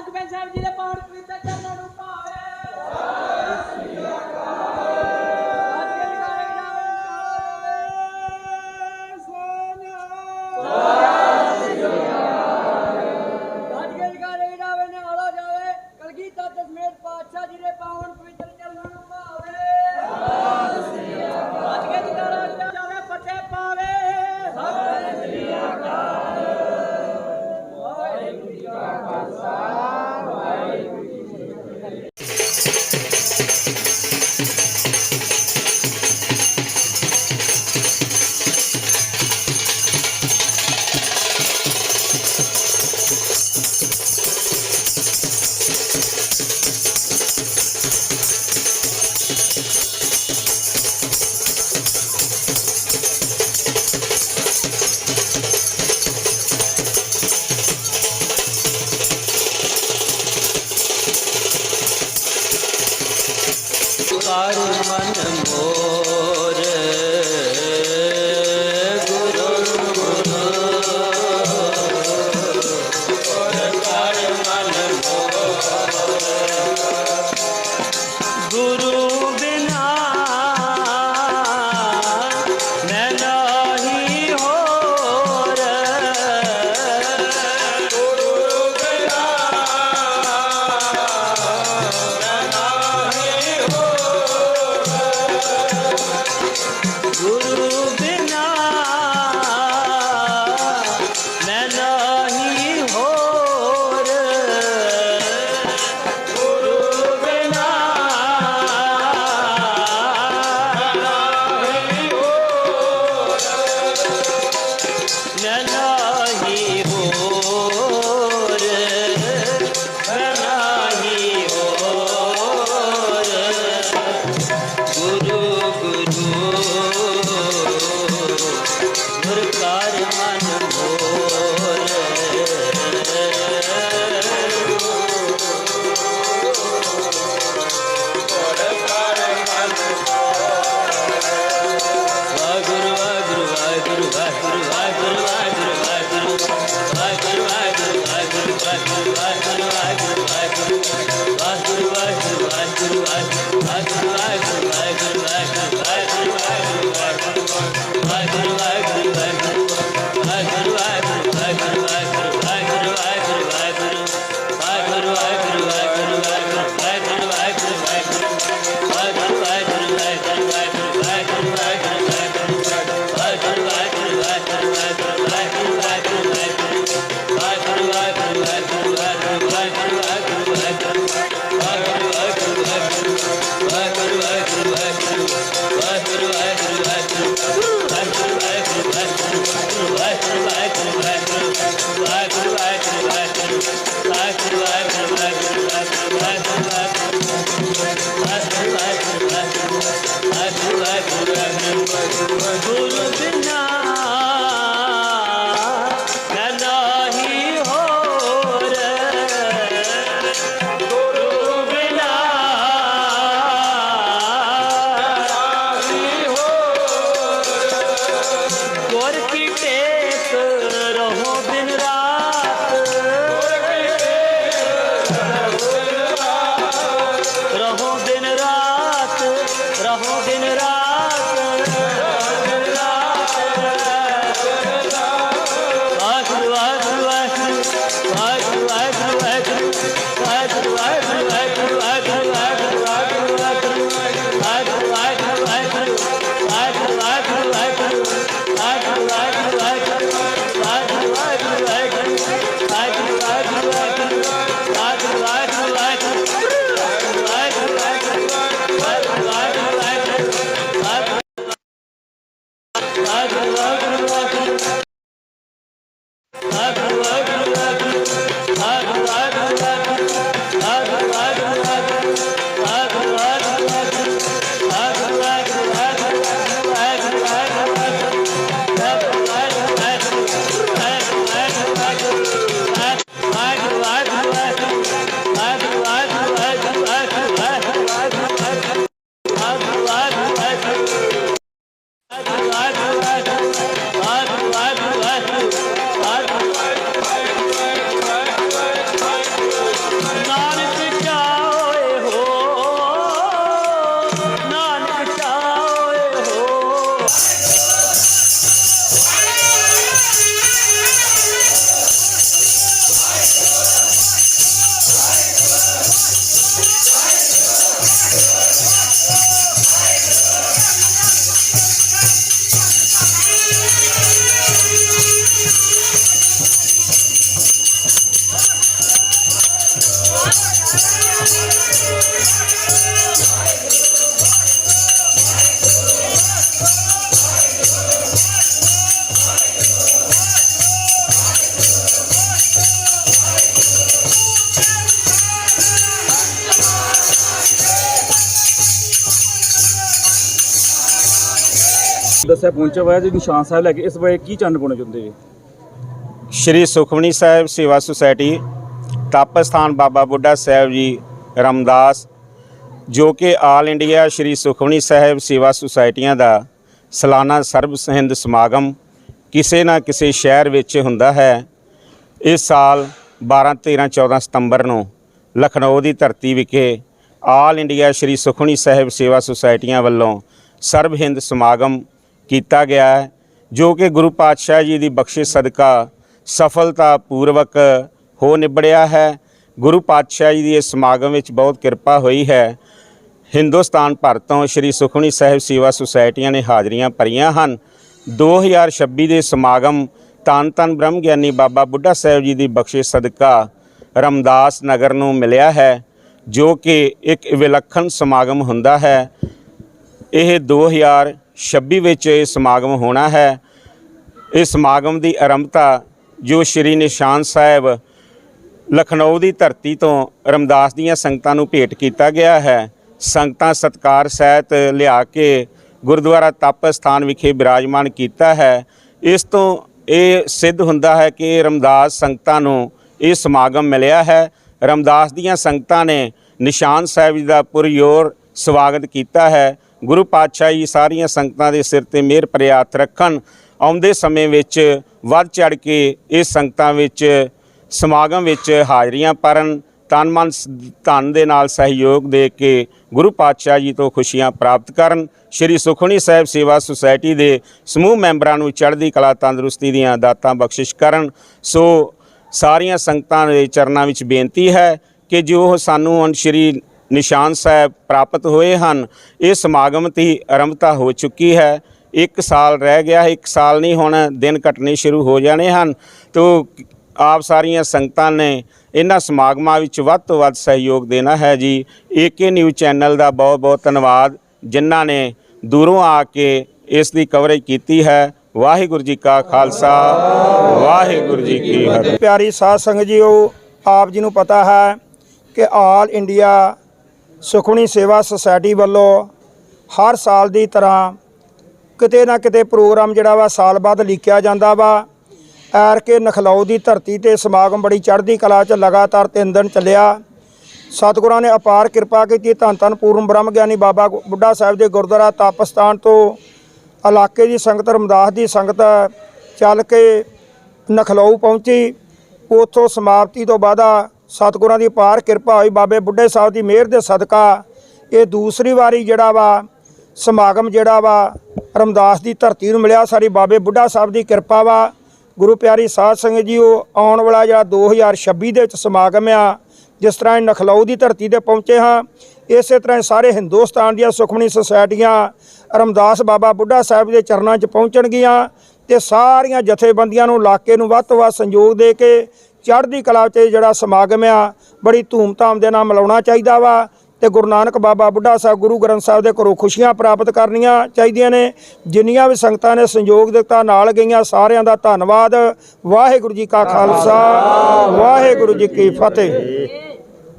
ਅਕਬਰ ਸਾਹਿਬ ਜੀ ਦੇ ਪਾਵਨ ਪਵਿੱਤਰ ਚਰਨਾਂ ਨੂੰ ਭਾਵੇ ਪਾਤਸ਼ਾਹ ਜੀ ਦੇ ਪਾਵਨ ਪਵਿੱਤਰ life to life. দিন রাত Agru, agru, agru, agru. ਦੱਸਿਆ ਪਹੁੰਚਿਆ ਹੋਇਆ ਜੀ ਨਿਸ਼ਾਨ ਸਾਹਿਬ ਲੈ ਕੇ। ਇਸ ਬਾਰੇ ਕੀ ਚੰਨ ਪਾਉਣਾ ਚਾਹੁੰਦੇ ਜੀ? ਸ਼੍ਰੀ ਸੁਖਮਣੀ ਸਾਹਿਬ ਸੇਵਾ ਸੁਸਾਇਟੀ, ਤਪਸਥਾਨ ਬਾਬਾ ਬੁੱਢਾ ਸਾਹਿਬ ਜੀ, ਰਮਦਾਸ, ਜੋ ਕਿ ਆਲ ਇੰਡੀਆ ਸ਼੍ਰੀ ਸੁਖਮਣੀ ਸਾਹਿਬ ਸੇਵਾ ਸੁਸਾਇਟੀਆਂ ਦਾ ਸਾਲਾਨਾ ਸਰਬ ਹਿੰਦ ਸਮਾਗਮ ਕਿਸੇ ਨਾ ਕਿਸੇ ਸ਼ਹਿਰ ਵਿੱਚ ਹੁੰਦਾ ਹੈ। ਇਸ ਸਾਲ 12 13 14 ਸਤੰਬਰ ਨੂੰ ਲਖਨਊ ਦੀ ਧਰਤੀ ਵਿਖੇ ਆਲ ਇੰਡੀਆ ਸ਼੍ਰੀ ਸੁਖਮਨੀ ਸਾਹਿਬ ਸੇਵਾ ਸੁਸਾਇਟੀਆਂ ਵੱਲੋਂ ਸਰਬ ਹਿੰਦ ਸਮਾਗਮ ਕੀਤਾ ਗਿਆ ਹੈ, ਜੋ ਕਿ ਗੁਰੂ ਪਾਤਸ਼ਾਹ ਜੀ ਦੀ ਬਖਸ਼ਿਸ਼ ਸਦਕਾ ਸਫਲਤਾ ਪੂਰਵਕ ਹੋ ਨਿਬੜਿਆ ਹੈ। ਗੁਰੂ ਪਾਤਸ਼ਾਹ ਜੀ ਦੀ ਇਸ ਸਮਾਗਮ ਵਿੱਚ ਬਹੁਤ ਕਿਰਪਾ ਹੋਈ ਹੈ। ਹਿੰਦੁਸਤਾਨ ਭਰ ਤੋਂ ਸ਼੍ਰੀ ਸੁਖਮਨੀ ਸਾਹਿਬ ਸੇਵਾ ਸੁਸਾਇਟੀਆਂ ਨੇ ਹਾਜ਼ਰੀਆਂ ਭਰੀਆਂ ਹਨ। 2026 ਦੇ ਸਮਾਗਮ ਧੰਨ ਧੰਨ ਬ੍ਰਹਮ ਗਿਆਨੀ ਬਾਬਾ ਬੁੱਢਾ ਸਾਹਿਬ ਜੀ ਦੀ ਬਖਸ਼ਿਸ਼ ਸਦਕਾ ਰਮਦਾਸ ਨਗਰ ਨੂੰ ਮਿਲਿਆ ਹੈ, ਜੋ ਕਿ ਇੱਕ ਵਿਲੱਖਣ ਸਮਾਗਮ ਹੁੰਦਾ ਹੈ। ਇਹ 2026 ਵਿੱਚ ਇਹ ਸਮਾਗਮ ਹੋਣਾ ਹੈ। ਇਸ ਸਮਾਗਮ ਦੀ ਆਰੰਭਤਾ ਜੋ ਸ਼੍ਰੀ ਨਿਸ਼ਾਨ ਸਾਹਿਬ ਲਖਨਊ ਦੀ ਧਰਤੀ ਤੋਂ ਰਮਦਾਸ ਦੀਆਂ ਸੰਗਤਾਂ ਨੂੰ ਭੇਟ ਕੀਤਾ ਗਿਆ ਹੈ। ਸੰਗਤਾਂ ਸਤਕਾਰ ਸਹਿਤ ਲਿਆ ਕੇ ਗੁਰਦੁਆਰਾ ਤਪ ਸਥਾਨ ਵਿਖੇ ਬਿਰਾਜਮਾਨ ਕੀਤਾ ਹੈ। ਇਸ ਤੋਂ ਇਹ ਸਿੱਧ ਹੁੰਦਾ ਹੈ ਕਿ ਰਮਦਾਸ ਸੰਗਤਾਂ ਨੂੰ ਇਹ ਸਮਾਗਮ ਮਿਲਿਆ ਹੈ। ਰਮਦਾਸ ਦੀਆਂ ਸੰਗਤਾਂ ਨੇ ਨਿਸ਼ਾਨ ਸਾਹਿਬ ਜੀ ਦਾ ਪੁਰਯੋਰ ਸਵਾਗਤ ਕੀਤਾ ਹੈ। ਗੁਰੂ ਪਾਤਸ਼ਾਹ ਜੀ ਸਾਰੀਆਂ ਸੰਗਤਾਂ ਦੇ ਸਿਰ ਤੇ ਮਿਹਰ ਭਰੇ ਰੱਖਣ, ਆਉਂਦੇ ਸਮੇਂ ਵਿੱਚ ਵੱਧ ਚੜ ਕੇ ਇਹ ਸੰਗਤਾਂ ਵਿੱਚ ਸਮਾਗਮ ਵਿੱਚ ਹਾਜ਼ਰੀਆਂ ਭਰਨ, ਤਨ ਮਨ ਧਨ ਦੇ ਨਾਲ ਸਹਿਯੋਗ ਦੇ ਕੇ ਗੁਰੂ ਪਾਤਸ਼ਾਹ ਜੀ ਤੋਂ ਖੁਸ਼ੀਆਂ ਪ੍ਰਾਪਤ ਕਰਨ, ਸ਼੍ਰੀ ਸੁਖਮਨੀ ਸਾਹਿਬ ਸੇਵਾ ਸੁਸਾਇਟੀ ਦੇ ਸਮੂਹ ਮੈਂਬਰਾਂ ਨੂੰ ਚੜ੍ਹਦੀ ਕਲਾ ਤੰਦਰੁਸਤੀ ਦੀਆਂ ਦਾਤਾਂ ਬਖਸ਼ਿਸ਼ ਕਰਨ। ਸੋ ਸਾਰੀਆਂ ਸੰਗਤਾਂ ਦੇ ਚਰਨਾਂ ਵਿੱਚ ਬੇਨਤੀ ਹੈ ਕਿ ਜੋ ਸਾਨੂੰ ਹੁਣ ਸ਼੍ਰੀ ਨਿਸ਼ਾਨ ਸਾਹਿਬ ਪ੍ਰਾਪਤ ਹੋਏ ਹਨ। ਇਹ ਸਮਾਗਮ ਦੀ ਆਰੰਭਤਾ ਹੋ ਚੁੱਕੀ ਹੈ। ਇੱਕ ਸਾਲ ਰਹਿ ਗਿਆ ਹੈ ਇੱਕ ਸਾਲ ਨਹੀਂ, ਹੁਣ ਦਿਨ ਘਟਨੇ ਸ਼ੁਰੂ ਹੋ ਜਾਣੇ ਹਨ। ਤੋ ਆਪ ਸਾਰੀਆਂ ਸੰਗਤਾਂ ਨੇ ਇਹਨਾਂ ਸਮਾਗਮਾਂ ਵਿੱਚ ਵੱਧ ਤੋਂ ਵੱਧ ਸਹਿਯੋਗ ਦੇਣਾ ਹੈ ਜੀ। ਏਕੇ ਨਿਊਜ਼ ਚੈਨਲ ਦਾ ਬਹੁਤ ਬਹੁਤ ਧੰਨਵਾਦ, ਜਿਨ੍ਹਾਂ ਨੇ ਦੂਰੋਂ ਆ ਕੇ ਇਸ ਦੀ ਕਵਰੇਜ ਕੀਤੀ ਹੈ। ਵਾਹਿਗੁਰੂ ਜੀ ਕਾ ਖਾਲਸਾ, ਵਾਹਿਗੁਰੂ ਜੀ ਕੀ ਫਤਿਹ। ਪਿਆਰੀ ਸਾਧ ਸੰਗਤ ਜੀਓ, ਆਪ ਜੀ ਨੂੰ ਪਤਾ ਹੈ ਕਿ ਆਲ ਇੰਡੀਆ ਸੁਖਮਨੀ ਸੇਵਾ ਸੁਸਾਇਟੀ ਵੱਲੋਂ ਹਰ ਸਾਲ ਦੀ ਤਰ੍ਹਾਂ ਕਿਤੇ ਨਾ ਕਿਤੇ ਪ੍ਰੋਗਰਾਮ ਜਿਹੜਾ ਵਾ ਸਾਲ ਬਾਅਦ ਲਿਖਿਆ ਜਾਂਦਾ ਵਾ। ਐਰ ਕੇ ਨਖਲਊ ਦੀ ਧਰਤੀ ਤੇ ਸਮਾਗਮ ਬੜੀ ਚੜ੍ਹਦੀ ਕਲਾ 'ਚ ਲਗਾਤਾਰ ਤਿੰਨ ਦਿਨ ਚੱਲਿਆ। ਸਤਿਗੁਰਾਂ ਨੇ ਅਪਾਰ ਕਿਰਪਾ ਕੀਤੀ। ਧੰਨ ਧੰਨ ਪੂਰਨ ਬ੍ਰਹਮ ਗਿਆਨੀ ਬਾਬਾ ਗੁ- ਬੁੱਢਾ ਸਾਹਿਬ ਦੇ ਗੁਰਦੁਆਰਾ ਤਾਪਸਤਾਨ ਤੋਂ ਇਲਾਕੇ ਦੀ ਸੰਗਤ, ਰਮਦਾਸ ਦੀ ਸੰਗਤ ਚੱਲ ਕੇ ਨਖਲਊ ਪਹੁੰਚੀ। ਉਥੋਂ ਸਮਾਪਤੀ ਤੋਂ ਬਾਅਦ ਸਤਿਗੁਰਾਂ ਦੀ ਅਪਾਰ ਕਿਰਪਾ ਹੋਈ। ਬਾਬੇ ਬੁੱਢੇ ਸਾਹਿਬ ਦੀ ਮਿਹਰ ਦੇ ਸਦਕਾ ਇਹ ਦੂਸਰੀ ਵਾਰੀ ਜਿਹੜਾ ਵਾ, ਸਮਾਗਮ ਜਿਹੜਾ ਵਾ, ਰਮਦਾਸ ਦੀ ਧਰਤੀ ਨੂੰ ਮਿਲਿਆ। ਸਾਰੀ ਬਾਬੇ ਬੁੱਢਾ ਸਾਹਿਬ ਦੀ ਕਿਰਪਾ ਵਾ। ਗੁਰੂ ਪਿਆਰੀ ਸਾਧ ਸੰਗਤ ਉਹ ਆਉਣ ਵਾਲਾ ਜਿਹੜਾ 2026 ਦੇ ਵਿੱਚ ਸਮਾਗਮ ਆ, ਜਿਸ ਤਰ੍ਹਾਂ ਨਖਲੌ ਦੀ ਧਰਤੀ ਤੇ ਪਹੁੰਚੇ ਹਾਂ। ਇਸੇ ਤਰ੍ਹਾਂ ਹੀ ਸਾਰੇ ਹਿੰਦੁਸਤਾਨ ਦੀਆਂ ਸੁਖਮਣੀ ਸੁਸਾਇਟੀਆਂ ਰਮਦਾਸ ਬਾਬਾ ਬੁੱਢਾ ਸਾਹਿਬ ਦੇ ਚਰਨਾਂ 'ਚ ਪਹੁੰਚਣਗੀਆਂ ਤੇ ਸਾਰੀਆਂ ਜਥੇਬੰਦੀਆਂ ਨੂੰ ਇਲਾਕੇ ਨੂੰ ਵੱਧ ਤੋਂ ਵੱਧ ਸੰਯੋਗ ਦੇ ਕੇ ਚੜ੍ਹਦੀ ਕਲਾ 'ਚ ਜਿਹੜਾ ਸਮਾਗਮ ਆ, ਬੜੀ ਧੂਮ-ਧਾਮ ਦੇ ਨਾਲ ਮਨਾਉਣਾ ਚਾਹੀਦਾ ਵਾ ਤੇ ਗੁਰੂ ਨਾਨਕ ਬਾਬਾ ਬੁੱਢਾ ਸਾਹਿਬ, ਗੁਰੂ ਗ੍ਰੰਥ ਸਾਹਿਬ ਦੇ ਘਰੋਂ ਖੁਸ਼ੀਆਂ ਪ੍ਰਾਪਤ ਕਰਨੀਆਂ ਚਾਹੀਦੀਆਂ ਨੇ। ਜਿੰਨੀਆਂ ਵੀ ਸੰਗਤਾਂ ਨੇ ਸੰਯੋਗ ਦਿੱਤਾ, ਨਾਲ ਗਈਆਂ ਸਾਰਿਆਂ ਦਾ ਧੰਨਵਾਦ। ਵਾਹਿਗੁਰੂ ਜੀ ਕਾ ਖਾਲਸਾ, ਵਾਹਿਗੁਰੂ ਜੀ ਕੀ ਫਤਿਹ।